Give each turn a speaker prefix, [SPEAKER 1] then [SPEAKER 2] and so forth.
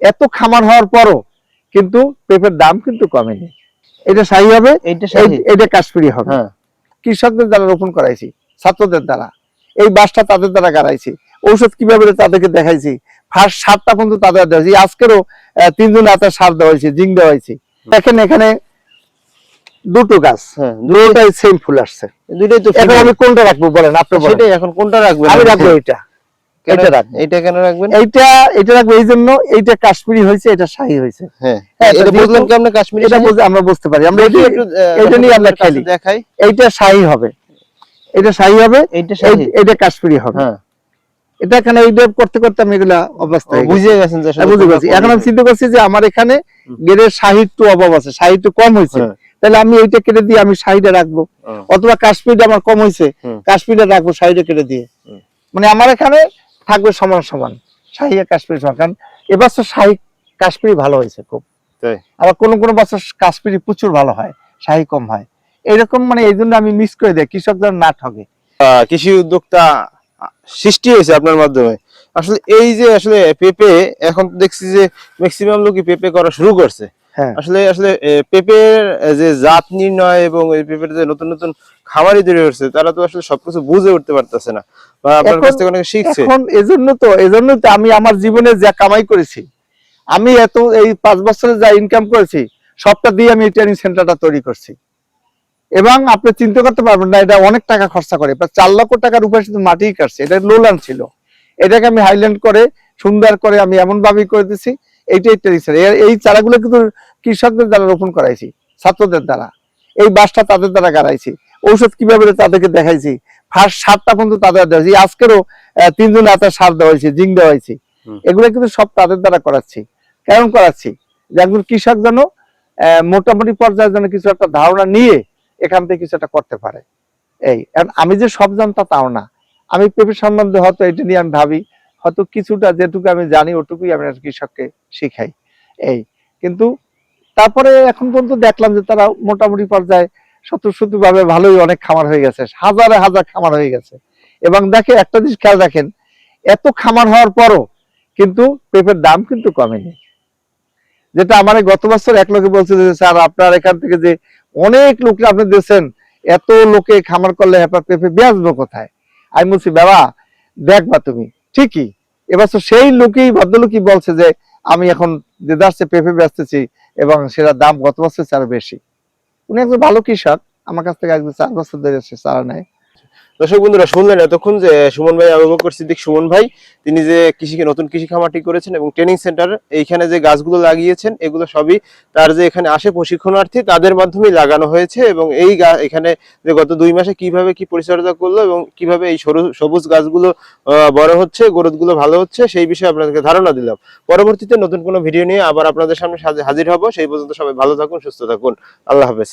[SPEAKER 1] এত খামার হওয়ার পরও কিন্তু পেঁপের দাম কিন্তু কমেনি। এটা শাহী হবে এটা কাশ্মীরি হবে।
[SPEAKER 2] হ্যাঁ।
[SPEAKER 1] কৃষকদের দ্বারা রোপণ করাইছি ছাত্রদের দ্বারা। এই বাসটা তাদের দ্বারা গাড়াইছি। ঔষধ কীভাবে তাদেরকে দেখাইছি? ফার্স্ট সারটা কিন্তু তাদের দেওয়া হয়েছে। এই আজকেরও তিনজন হাতে সার দেওয়া হয়েছে জিং দেওয়া হয়েছে। দেখেন এখানে দুটো গাছ।
[SPEAKER 2] হ্যাঁ
[SPEAKER 1] দুটোটাই সেম ফুল আসছে।
[SPEAKER 2] দুইটাই তো
[SPEAKER 1] এখন আমি কোনটা রাখব বলেন আপনি
[SPEAKER 2] সেটাই এখন কোনটা রাখবেন?
[SPEAKER 1] আমি রাখব এটা
[SPEAKER 2] কেন-
[SPEAKER 1] এটা রাখব
[SPEAKER 2] এইটা কেন রাখবেন?
[SPEAKER 1] এইটা এটা রাখব এই জন্য এইটা কাশ্মীরি হয়েছে এটা শাহী হয়েছে।
[SPEAKER 2] হ্যাঁ।
[SPEAKER 1] হ্যাঁ,
[SPEAKER 2] এটা
[SPEAKER 1] এটা
[SPEAKER 2] বুঝলাম কি আপনি কাশ্মীরি
[SPEAKER 1] এটা বুঝে আমরা বুঝতে পারি। আমরা এটা এটা নিয়ে আমরা খেলি।
[SPEAKER 2] দেখাই।
[SPEAKER 1] এইটা শাহী হবে। এটা শাহী হবে
[SPEAKER 2] এইটা শাহী।
[SPEAKER 1] এটা কাশ্মীরি হবে।
[SPEAKER 2] হ্যাঁ।
[SPEAKER 1] এটা এখানে এই ডেভ করতে করতে আমি এগুলা অবস্থা
[SPEAKER 2] ও,
[SPEAKER 1] গেছে।
[SPEAKER 2] বুঝে গেছেন যে আসলে
[SPEAKER 1] আমি বুঝতে
[SPEAKER 2] কোনটা
[SPEAKER 1] পারছি
[SPEAKER 2] কোন
[SPEAKER 1] এখন আমি চিন্তা করছি যে আমার এখানে। গেরের সাহিত্য অভাব আছে সাহিত্য কম হয়েছে।
[SPEAKER 2] হ্যাঁ।
[SPEAKER 1] তাহলে আমি এইটা কেটে দিয়ে আমি সাইডে রাখব। অথবা কাশ্মীরটা আমার কম হয়েছে
[SPEAKER 2] হুম।
[SPEAKER 1] কাশ্মীরে রাখব সাইডে কেটে দিয়ে। মানে আমার এখানে থাকবে সমান সমান। শাহী আর কাশ্মীর সমান। কারণ এবার তো শাহী কাশ্মীরি ভালো হয়েছে খুব। আবার কোন কোন বছর কাশ্মীরি প্রচুর ভালো হয় শাহী কম হয়। এরকম মানে এই জন্য আমি মিস করে দেয় কৃষক যেন না ঠকে
[SPEAKER 2] কৃষি উদ্যোক্তা সৃষ্টি হয়েছে আপনার মাধ্যমে। আসলে এই যে আসলে পেঁপে এখন দেখছি যে ম্যাক্সিমাম লোকই পেঁপে করা শুরু করছে। আসলে আসলে এ, পেঁপের যে জাত নির্ণয় এবং এই পেঁপের যে নতুন নতুন খামারি তৈরি হচ্ছে তারা তো আসলে সবকিছু বুঝে উঠতে পারতেছে না বা আপনার কাছ থেকে অনেকে শিখছে।
[SPEAKER 1] এখন এজন্য তো এজন্য তো আমি আমার জীবনে যা কামাই করেছি আমি এত এই পাঁচ বছরে যা ইনকাম করেছি সবটা দিয়ে আমি ট্রেনিং সেন্টারটা তৈরি করছি। এবং আপনি চিন্তা করতে পারবেন না এটা অনেক টাকা খরচা করে প্রায় চার লক্ষ টাকার উপরে শুধু মাটিই কাটছে এটা লোলান ছিল। এটাকে আমি হাইল্যান্ড করে সুন্দর করে আমি এমন ভাবেই করে দিছি এইটাই ট্রেনিং সেন্টার এই চারাগুলো কিন্তু কৃষকদের দ্বারা রোপণ করাইছি ছাত্রদের দ্বারা। এই বাসটা তাদের দ্বারা গাড়াইছি। ঔষধ কীভাবে তাদেরকে দেখাইছি? ফার্স্ট সারটা কিন্তু তাদের দেওয়া আজকেরও তিনজন হাতে সার দেওয়া হয়েছে জিং দেওয়া হয়েছে। এগুলো কিন্তু সব তাদের দ্বারা করাচ্ছি। কেমন করাচ্ছি? যে একজন কৃষক যেন মোটামুটি পর্যায়ে যেন কিছু একটা ধারণা নিয়ে এখান থেকে কিছু একটা করতে পারে। এই আমি যে সব জানতা তাও না। আমি পেঁপে সম্বন্ধে হয়তো এটা নিয়ে আমি ভাবি। হয়তো কিছুটা যেটুকু আমি জানি, ওটুকুই আমি কৃষককে শিখাই। এই, কিন্তু তারপরে এখন পর্যন্ত দেখলাম যে তারা মোটামুটি পর্যায়ে শত্রু ভাবে ভালোই অনেক খামার হয়ে গেছে, হাজারে হাজার খামার হয়ে গেছে। এবং দেখে একটা জিনিস খেয়াল রাখেন, এত খামার হওয়ার পরও কিন্তু পেঁপের দাম কিন্তু কমেনি। যেটা আমার গত বছর এক লোকে বলছে যে, স্যার, আপনার এখান থেকে যে অনেক লোককে আপনি দিয়েছেন, এত লোকে খামার করলে আপনার পেঁপে বেচবো কোথায়? আমি বলছি, বাবা, দেখবা তুমি ঠিকই। এবার তো সেই লোকেই ভদ্রলোকই বলছে যে, আমি এখন দেদারসে পেঁপে বেচতেছি এবং সেটার দাম গত বছর চার বেশি। উনি একজন ভালো কৃষক, আমার কাছ থেকে আজকে চার বছর ধরে সে চারা নেয়।
[SPEAKER 2] দর্শক বন্ধুরা, শুনলেন এতক্ষণ যে সুমন ভাই আবু বকর সিদ্দিক সুমন ভাই, তিনি যে কৃষি নতুন কৃষি খামারটি করেছেন এবং ট্রেনিং সেন্টার এইখানে যে গাছগুলো লাগিয়েছেন, এগুলো সবই তার যে এখানে আসে প্রশিক্ষণার্থী, তাদের মাধ্যমেই লাগানো হয়েছে এবং এই এখানে যে গত দুই মাসে কীভাবে কি পরিচর্যা করল এবং কীভাবে এই সরু- সবুজ গাছগুলো বড় হচ্ছে গ্রোথগুলো ভালো হচ্ছে, সেই বিষয়ে আপনাদেরকে ধারণা দিলাম। পরবর্তীতে নতুন কোনো ভিডিও নিয়ে আবার আপনাদের সামনে হাজির হব, সেই পর্যন্ত সবাই ভালো থাকুন, সুস্থ থাকুন। আল্লাহ হাফেজ।